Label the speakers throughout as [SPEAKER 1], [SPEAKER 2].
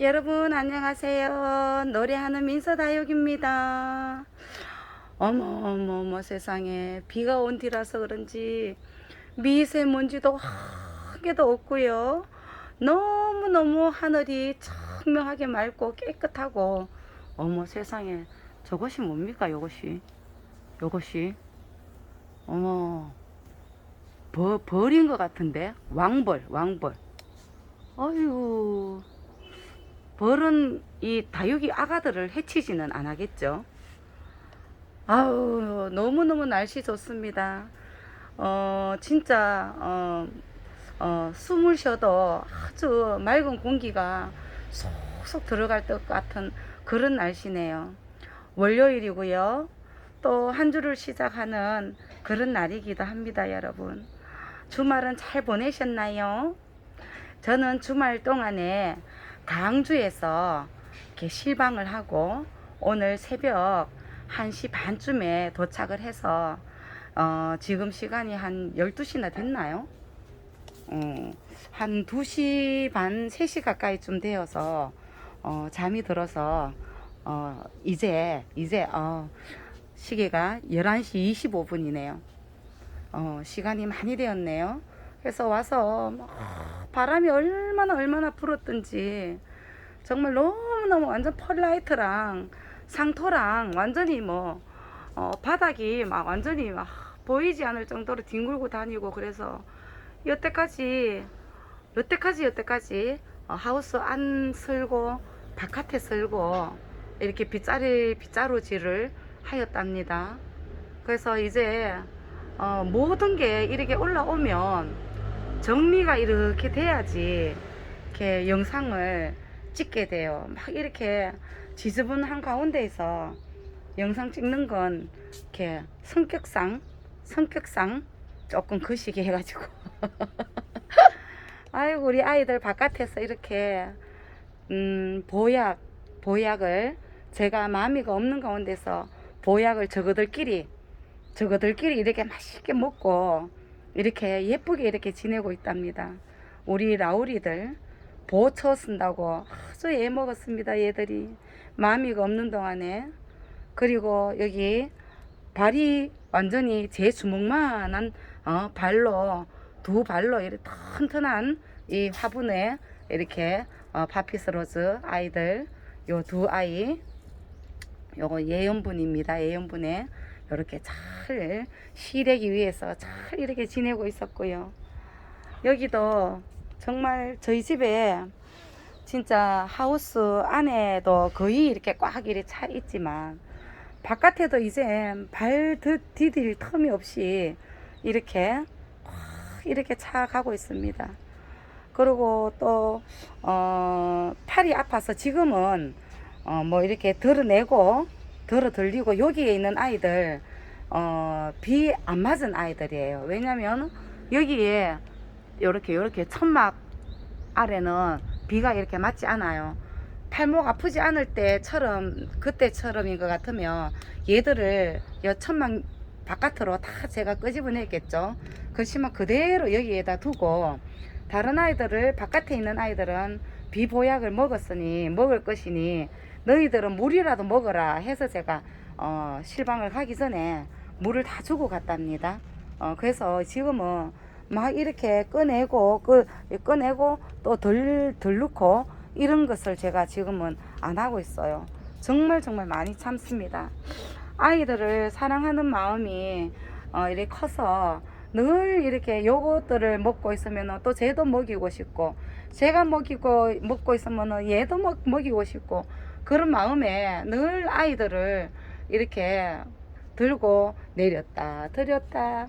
[SPEAKER 1] 여러분 안녕하세요. 노래하는 민서다육입니다. 어머 어머 어머 세상에. 비가 온 뒤라서 그런지 미세먼지도 한 개도 없고요. 너무너무 하늘이 청명하게 맑고 깨끗하고. 어머 세상에. 저것이 뭡니까 요것이? 요것이? 어머. 벌, 벌인 것 같은데? 왕벌 왕벌. 어휴 벌은 이 다육이 아가들을 해치지는 않겠죠. 아우 너무너무 날씨 좋습니다. 어 진짜 어, 어 숨을 쉬어도 아주 맑은 공기가 쏙쏙 들어갈 것 같은 그런 날씨네요. 월요일이고요. 또 한 주를 시작하는 그런 날이기도 합니다, 여러분. 주말은 잘 보내셨나요? 저는 주말 동안에 강주에서 이렇게 실방을 하고 오늘 새벽 1시 반쯤에 도착을 해서 어, 지금 시간이 한 12시나 됐나요? 어, 한 2시 반, 3시 가까이쯤 되어서 어, 잠이 들어서 어, 이제 이제 어, 시계가 11시 25분이네요. 어, 시간이 많이 되었네요. 그래서 와서 막 바람이 얼마나 얼마나 불었던지 정말 너무너무 완전 펄라이트랑 상토랑 완전히 뭐 어, 바닥이 막 완전히 막 보이지 않을 정도로 뒹굴고 다니고 그래서 여태까지 여태까지 여태까지 어, 하우스 안 쓸고 바깥에 쓸고 이렇게 빗자리 빗자루질을 하였답니다. 그래서 이제 어, 모든 게 이렇게 올라오면 정리가 이렇게 돼야지 이렇게 영상을 찍게 돼요. 막 이렇게 지저분한 가운데에서 영상 찍는 건 이렇게 성격상 성격상 조금 거시기 해가지고 아이고 우리 아이들 바깥에서 이렇게 음 보약 보약을 제가 마음이가 없는 가운데서 보약을 저거들끼리 저거들끼리 이렇게 맛있게 먹고 이렇게 예쁘게 이렇게 지내고 있답니다. 우리 라우리들 보초 쓴다고 아주 애 먹었습니다. 얘들이 마음이가 없는 동안에 그리고 여기 발이 완전히 제 주먹만한 어, 발로 두 발로 이렇게 튼튼한 이 화분에 이렇게 어, 파피스로즈 아이들 요 두 아이 요거 예연분입니다. 예연분에 이렇게 잘 시래기 위해서 잘 이렇게 지내고 있었고요. 여기도 정말 저희 집에 진짜 하우스 안에도 거의 이렇게 꽉 이렇게 차 있지만 바깥에도 이제 발 드- 디딜 틈이 없이 이렇게 꽉 이렇게 차 가고 있습니다. 그리고 또, 어, 팔이 아파서 지금은, 어, 뭐 이렇게 드러내고, 들어 들리고, 여기에 있는 아이들, 어, 비 안 맞은 아이들이에요. 왜냐면, 여기에, 요렇게, 요렇게 천막 아래는 비가 이렇게 맞지 않아요. 팔목 아프지 않을 때처럼, 그때처럼인 것 같으면, 얘들을 여 천막 바깥으로 다 제가 끄집어냈겠죠. 그렇지만 그대로 여기에다 두고, 다른 아이들을 바깥에 있는 아이들은 비보약을 먹었으니 먹을 것이니 너희들은 물이라도 먹어라 해서 제가 어, 실방을 가기 전에 물을 다 주고 갔답니다. 어, 그래서 지금은 막 이렇게 꺼내고 그 꺼내고 또덜덜 넣고 이런 것을 제가 지금은 안 하고 있어요. 정말 정말 많이 참습니다. 아이들을 사랑하는 마음이 어, 이렇게 커서 늘 이렇게 요것들을 먹고 있으면 또 쟤도 먹이고 싶고 제가 먹이고 먹고 있으면 얘도 먹, 먹이고 싶고 그런 마음에 늘 아이들을 이렇게 들고 내렸다 들였다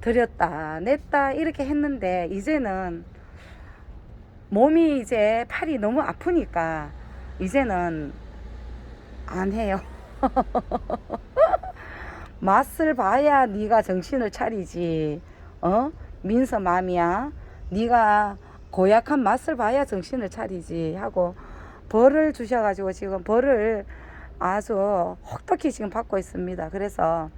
[SPEAKER 1] 들였다 냈다 이렇게 했는데 이제는 몸이 이제 팔이 너무 아프니까 이제는 안 해요. 맛을 봐야 네가 정신을 차리지. 어? 민서 맘이야. 네가 고약한 맛을 봐야 정신을 차리지 하고 벌을 주셔가지고 지금 벌을 아주 혹독히 지금 받고 있습니다. 그래서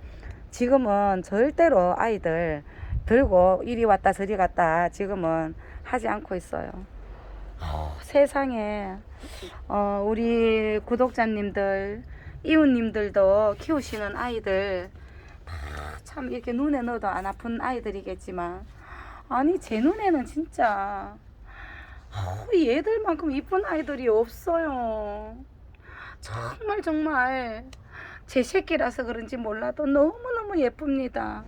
[SPEAKER 1] 지금은 절대로 아이들 들고 이리 왔다 저리 갔다 지금은 하지 않고 있어요. 세상에 어, 우리 구독자님들 이웃님들도 키우시는 아이들 다 참 이렇게 눈에 넣어도 안 아픈 아이들이겠지만 아니 제 눈에는 진짜 어, 얘들만큼 이쁜 아이들이 없어요. 정말 정말. 제 새끼라서 그런지 몰라도 너무너무 예쁩니다.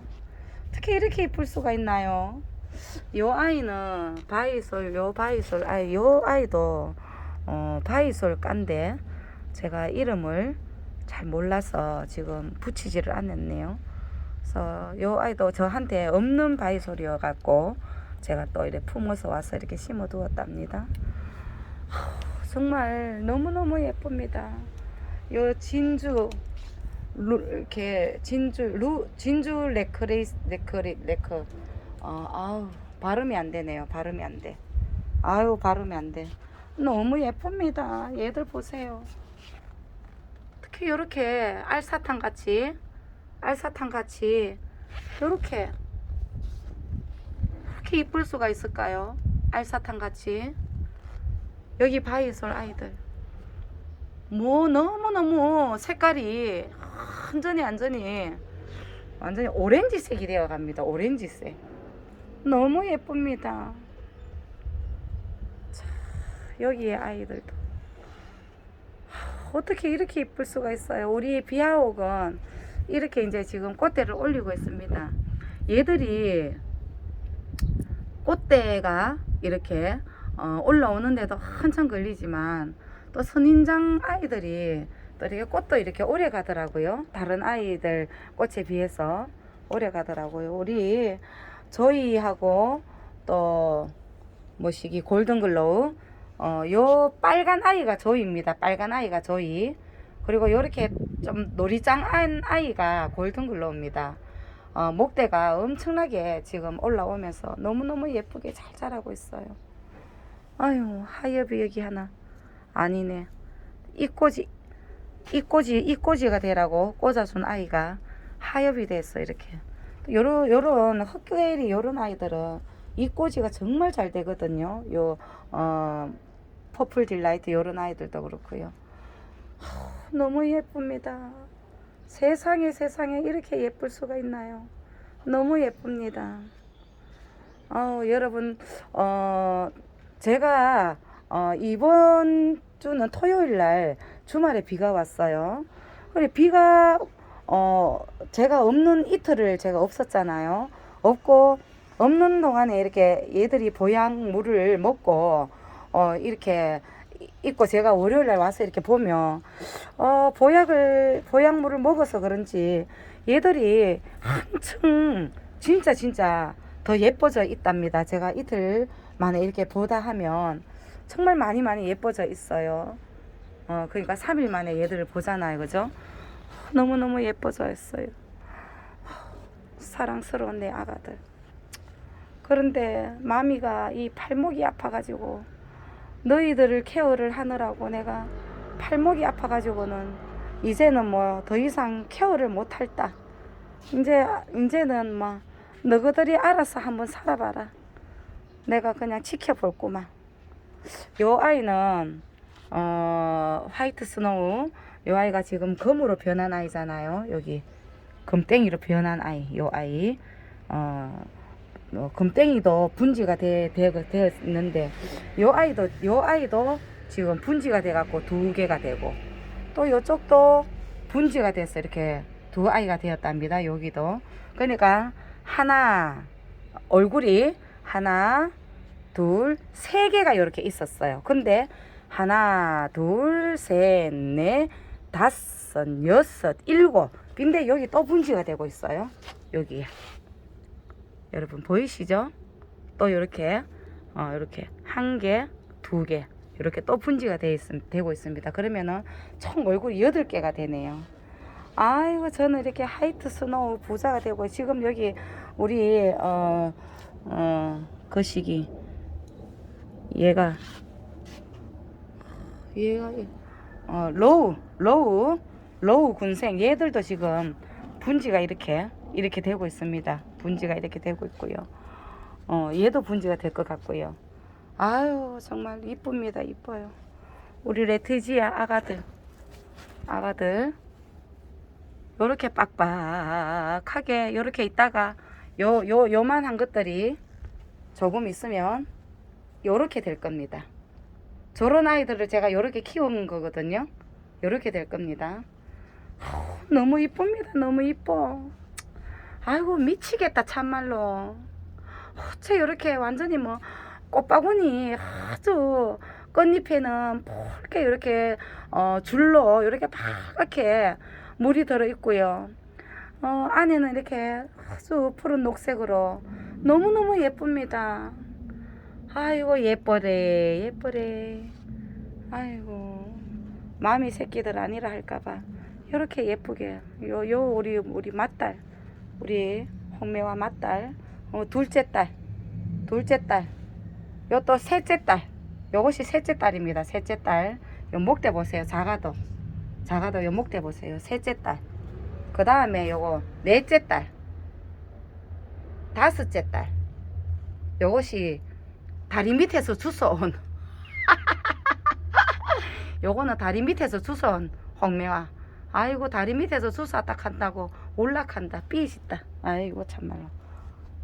[SPEAKER 1] 어떻게 이렇게 예쁠 수가 있나요? 요 아이는 바이솔 요 바이솔 아이 요 아이도 어 바이솔 깐데 제가 이름을 잘 몰라서 지금 붙이지를 않았네요. 그래서 요 아이도 저한테 없는 바이솔이어 갖고 제가 또 이렇게 품어서 와서 이렇게 심어 두었답니다. 정말 너무너무 예쁩니다. 요 진주 루, 이렇게 진주 루 진주 레크레이스 레크레 레크 어, 아우 발음이 안 되네요. 발음이 안 돼. 아유 발음이 안 돼. 너무 예쁩니다. 얘들 보세요. 특히 이렇게 알사탕 같이 알사탕 같이 이렇게 이렇게 이쁠 수가 있을까요? 알사탕 같이 여기 바이솔 아이들 뭐 너무너무 색깔이 완전히 완전히 완전히 오렌지색이 되어 갑니다. 오렌지색. 너무 예쁩니다. 자, 여기에 아이들도. 하, 어떻게 이렇게 예쁠 수가 있어요? 우리 비아옥은 이렇게 이제 지금 꽃대를 올리고 있습니다. 얘들이 꽃대가 이렇게 어, 올라오는데도 한참 걸리지만 또 선인장 아이들이 또 이렇게 꽃도 이렇게 오래 가더라고요. 다른 아이들 꽃에 비해서 오래 가더라고요. 우리 저희하고 또 뭐시기 골든글로우 어, 요 빨간 아이가 저희입니다. 빨간 아이가 저희. 그리고 요렇게 좀 노리짱한 아이가 골든글로우입니다. 어, 목대가 엄청나게 지금 올라오면서 너무너무 예쁘게 잘 자라고 있어요. 아유, 하엽이 여기 하나. 아니네. 이 꽃이, 이 꽃이, 이 꽃이가 되라고 꽂아준 아이가 하엽이 됐어, 이렇게. 요런, 요런 흑괴리 요런 아이들은 이 꼬지가 정말 잘 되거든요. 요, 어, 퍼플 딜라이트 요런 아이들도 그렇고요. 하, 너무 예쁩니다. 세상에 세상에 이렇게 예쁠 수가 있나요? 너무 예쁩니다. 어, 여러분, 어, 제가 어, 이번 주는 토요일 날 주말에 비가 왔어요. 그래 비가 어, 제가 없는 이틀을 제가 없었잖아요. 없고 없는 동안에 이렇게 얘들이 보양 물을 먹고 어, 이렇게 있고 제가 월요일 날 와서 이렇게 보면 어, 보약을 보약물을 먹어서 그런지 얘들이 한층 진짜 진짜 더 예뻐져 있답니다. 제가 이틀 만에 이렇게 보다 하면 정말 많이 많이 예뻐져 있어요. 어, 그러니까 3일 만에 얘들을 보잖아요. 그죠? 너무너무 예뻐져 있어요. 사랑스러운 내 아가들. 그런데 마미가 이 팔목이 아파가지고 너희들을 케어를 하느라고 내가 팔목이 아파가지고는 이제는 뭐 더 이상 케어를 못할다. 이제 이제는 뭐 너희들이 알아서 한번 살아봐라. 내가 그냥 지켜볼구만. 요 아이는 어 화이트 스노우 요 아이가 지금 검으로 변한 아이잖아요. 여기 금땡이로 변한 아이, 요 아이. 어, 어, 금땡이도 분지가 되, 되, 되었는데, 요 아이도, 요 아이도 지금 분지가 돼 갖고 두 개가 되고, 또 요쪽도 분지가 돼서 이렇게 두 아이가 되었답니다. 여기도. 그러니까, 하나, 얼굴이 하나, 둘, 세 개가 이렇게 있었어요. 근데, 하나, 둘, 셋, 넷, 다섯, 여섯, 일곱. 근데 여기 또 분지가 되고 있어요. 여기. 여러분 보이시죠? 또 이렇게 어 이렇게 한 개, 두 개. 이렇게 또 분지가 돼 있, 되고 있습니다. 그러면은 총 얼굴이 여덟 개가 되네요. 아이고 저는 이렇게 하이트 스노우 부자가 되고 지금 여기 우리 어 어 거시기 얘가 얘가 어 로우 로우 로우 군생 얘들도 지금 분지가 이렇게 이렇게 되고 있습니다. 분지가 이렇게 되고 있고요. 어 얘도 분지가 될 것 같고요. 아유 정말 이쁩니다. 이뻐요. 우리 레트지아 아가들. 아가들. 요렇게 빡빡하게 요렇게 있다가 요 요 요만한 것들이 조금 있으면 요렇게 될 겁니다. 저런 아이들을 제가 요렇게 키운 거거든요. 요렇게 될 겁니다. 너무 이쁩니다. 너무 이뻐 아이고 미치겠다 참말로 어째 이렇게 완전히 뭐 꽃바구니 아주 꽃잎에는 붉게 이렇게 어, 줄로 이렇게 파랗게 물이 들어 있고요. 어, 안에는 이렇게 아주 푸른 녹색으로 너무너무 예쁩니다. 아이고 예뻐래 예뻐래 아이고 마음이 새끼들 아니라 할까봐 이렇게 예쁘게 요 요 우리 우리 맏딸 우리 홍매와 맏딸 어, 둘째 딸 둘째 딸 요 또 셋째 딸 요것이 셋째 딸입니다. 셋째 딸 요 목대 보세요. 작아도 작아도 요 목대 보세요. 셋째 딸 그 다음에 요거 넷째 딸 다섯째 딸. 요것이 다리 밑에서 주워온 요거는 다리 밑에서 주워온 홍매와 아이고 다리 밑에서 주워왔다 한다고 올라간다. 삐있다. 아이고 참말로.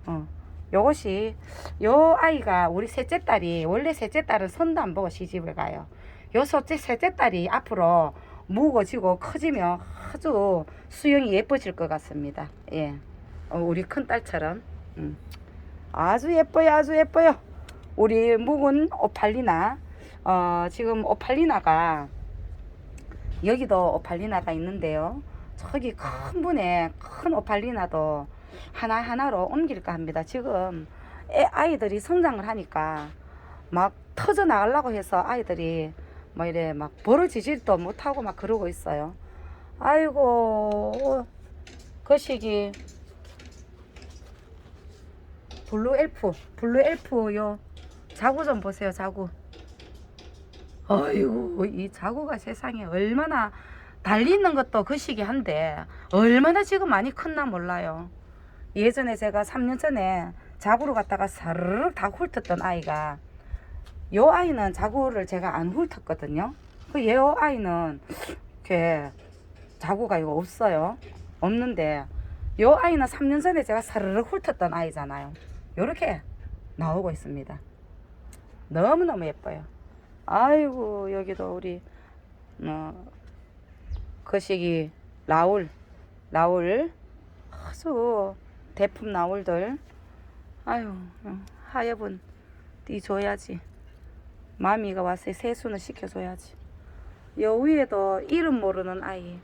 [SPEAKER 1] 어. 요것이 요 아이가 우리 셋째 딸이 원래 셋째 딸은 선도 안 보고 시집을 가요. 요 셋째 셋째 딸이 앞으로 무거지고 커지면 아주 수영이 예뻐질 것 같습니다. 예. 어, 우리 큰 딸처럼. 음. 아주 예뻐요 아주 예뻐요. 우리 묵은 오팔리나 어 지금 오팔리나가 여기도 오팔리나가 있는데요. 저기 큰 분에 큰 오팔리나도 하나하나로 옮길까 합니다. 지금 애, 아이들이 성장을 하니까 막 터져 나가려고 해서 아이들이 뭐 이래 막 벌어지지도 못하고 막 그러고 있어요. 아이고 그 시기 블루 엘프 블루 엘프 요 자구 좀 보세요 자구 아이고 이 자구가 세상에 얼마나 달리는 것도 그 시기 한데 얼마나 지금 많이 컸나 몰라요. 예전에 제가 3년 전에 자구를 갖다가 사르륵 다 훑었던 아이가 요 아이는 자구를 제가 안 훑었거든요. 그요 아이는 이렇게 자구가 이거 없어요. 없는데 요 아이는 3년 전에 제가 사르륵 훑었던 아이잖아요. 요렇게 나오고 있습니다. 너무너무 예뻐요. 아이고 여기도 우리 어 거시기 라울 라울 아주 대품 나울들. 아유 어, 하여분 띠줘야지. 마미가 와서 세수는 시켜줘야지. 여 위에도 이름 모르는 아이.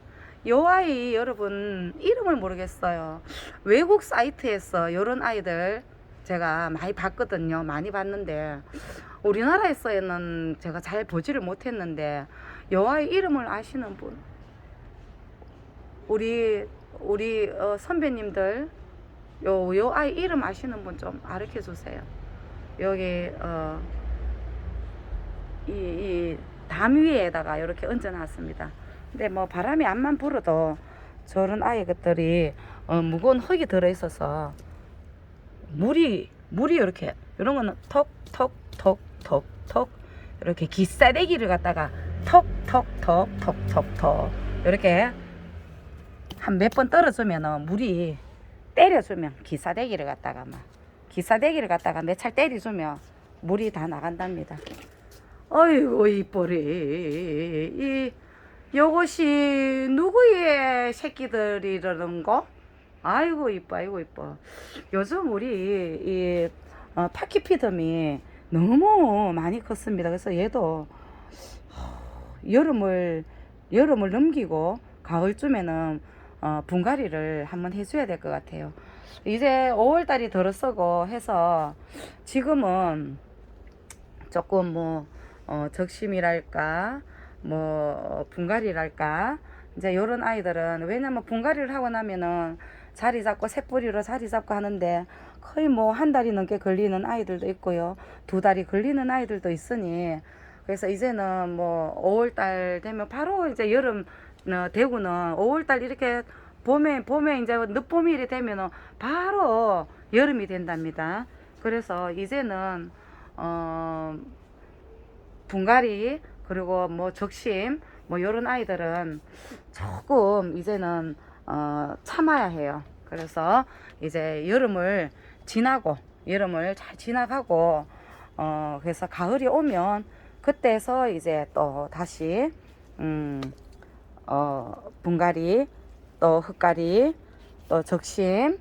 [SPEAKER 1] 요 아이 여러분 이름을 모르겠어요. 외국 사이트에서 요런 아이들 제가 많이 봤거든요. 많이 봤는데. 우리나라에서는 제가 잘 보지를 못했는데 요 아이 이름을 아시는 분 우리 우리 어, 선배님들 요, 요 아이 이름 아시는 분좀 가르쳐 주세요. 여기 어, 이, 이담 위에다가 이렇게 얹어 놨습니다. 근데 뭐 바람이 안만 불어도 저런 아이 것들이 어, 무거운 흙이 들어 있어서 물이 물이 이렇게 이런 거는 톡톡톡톡톡 이렇게 기싸대기를 갖다가 톡톡톡톡톡톡 이렇게 한 몇 번 떨어지면은 물이 때려주면 기싸대기를 갖다가 막 기싸대기를 갖다가 몇 찰 때려주면 물이 다 나간답니다. 어이구 이뻐리 이 요것이 누구의 새끼들이라는 거? 아이고 이뻐 아이고 이뻐 요즘 우리 이 어, 파키피덤이 너무 많이 컸습니다 그래서 얘도 어, 여름을 여름을 넘기고 가을쯤에는 어, 분갈이를 한번 해줘야 될 것 같아요 이제 5월달이 들어서고 해서 지금은 조금 뭐 어, 적심이랄까 뭐 분갈이랄까 이제 요런 아이들은 왜냐면 분갈이를 하고 나면은 자리 잡고 새뿌리로 자리 잡고 하는데 거의 뭐 한 달이 넘게 걸리는 아이들도 있고요. 두 달이 걸리는 아이들도 있으니 그래서 이제는 뭐 5월달 되면 바로 이제 여름 어, 대구는 5월달 이렇게 봄에 봄에 이제 늦봄이 이렇게 되면은 바로 여름이 된답니다. 그래서 이제는 어, 분갈이 그리고 뭐 적심 뭐 요런 아이들은 조금 이제는 어, 참아야 해요. 그래서 이제 여름을 지나고 여름을 잘 지나가고 어 그래서 가을이 오면 그때서 이제 또 다시 음 어 분갈이 또 흙갈이 또 적심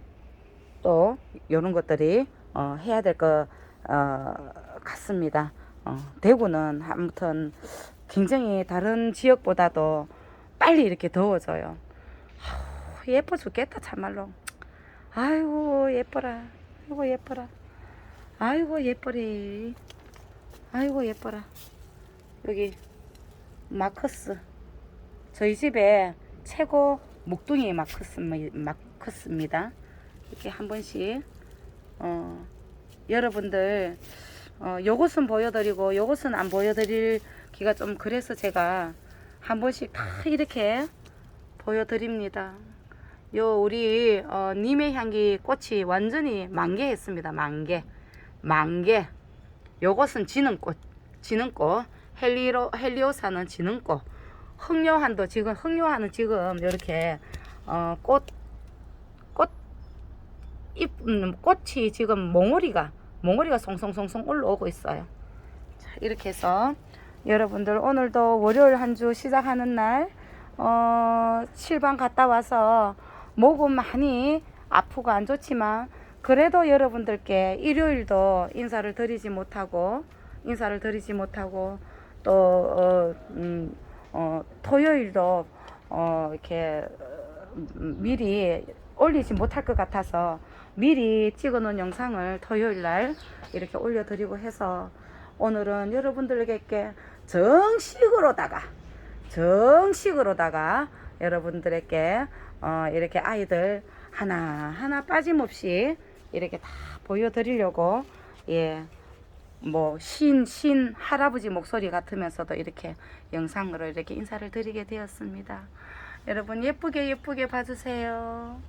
[SPEAKER 1] 또 이런 것들이 어 해야 될 것 어, 같습니다. 어, 대구는 아무튼 굉장히 다른 지역보다도 빨리 이렇게 더워져요. 아우, 예뻐 죽겠다 참말로. 아이고 예뻐라. 아이고 예뻐라. 아이고 예뻐리. 아이고 예뻐라. 여기 마커스. 저희 집에 최고 목둥이 마커스 마커스입니다. 이렇게 한 번씩 어 여러분들 어 요것은 보여드리고 요것은 안 보여드리기가 좀 그래서 제가 한 번씩 다 이렇게 보여드립니다. 요 우리 어, 님의 향기 꽃이 완전히 만개했습니다. 만개, 만개. 요것은 지능꽃, 지능꽃. 헬리로 헬리오사는 지능꽃. 흑요한도 지금 흑요한은 지금 이렇게 어, 꽃, 꽃, 잎, 음, 꽃이 지금 몽오리가 몽오리가 송송송송 올라오고 있어요. 자, 이렇게 해서 여러분들 오늘도 월요일 한 주 시작하는 날 어, 실방 갔다 와서 목은 많이 아프고 안 좋지만 그래도 여러분들께 일요일도 인사를 드리지 못하고 인사를 드리지 못하고 또 어, 음, 어, 토요일도 어, 이렇게 음, 미리 올리지 못할 것 같아서 미리 찍어놓은 영상을 토요일 날 이렇게 올려드리고 해서 오늘은 여러분들에게 정식으로다가 정식으로다가 여러분들에게 어, 이렇게 아이들 하나 하나 빠짐없이 이렇게 다 보여드리려고 예. 뭐 신, 신 할아버지 목소리 같으면서도 이렇게 영상으로 이렇게 인사를 드리게 되었습니다. 여러분 예쁘게 예쁘게 봐주세요.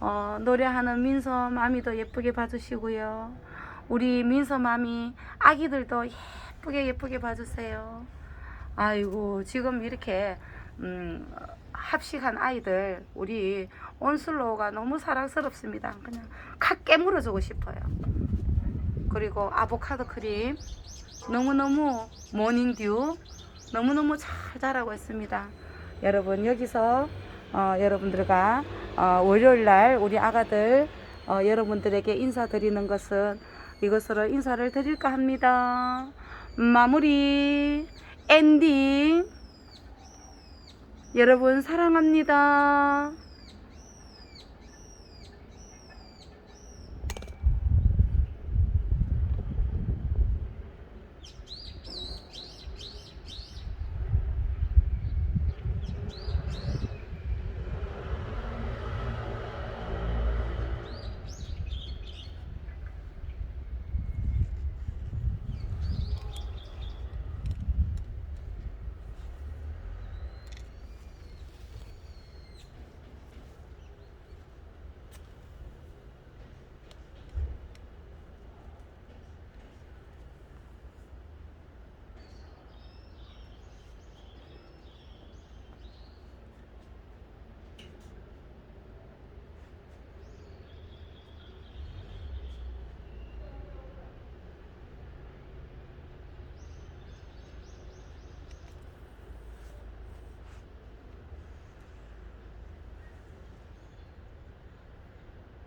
[SPEAKER 1] 어, 노래하는 민서 마미도 예쁘게 봐주시고요. 우리 민서 마미 아기들도 예쁘게 예쁘게 봐주세요. 아이고 지금 이렇게 음, 합식한 아이들 우리 온슬로우가 너무 사랑스럽습니다. 그냥 칵 깨물어주고 싶어요. 그리고 아보카도 크림 너무너무 모닝듀 너무너무 잘 자라고 있습니다. 여러분 여기서 어, 여러분들과 어, 월요일 날 우리 아가들 어, 여러분들에게 인사드리는 것은 이것으로 인사를 드릴까 합니다. 마무리 엔딩 여러분 사랑합니다.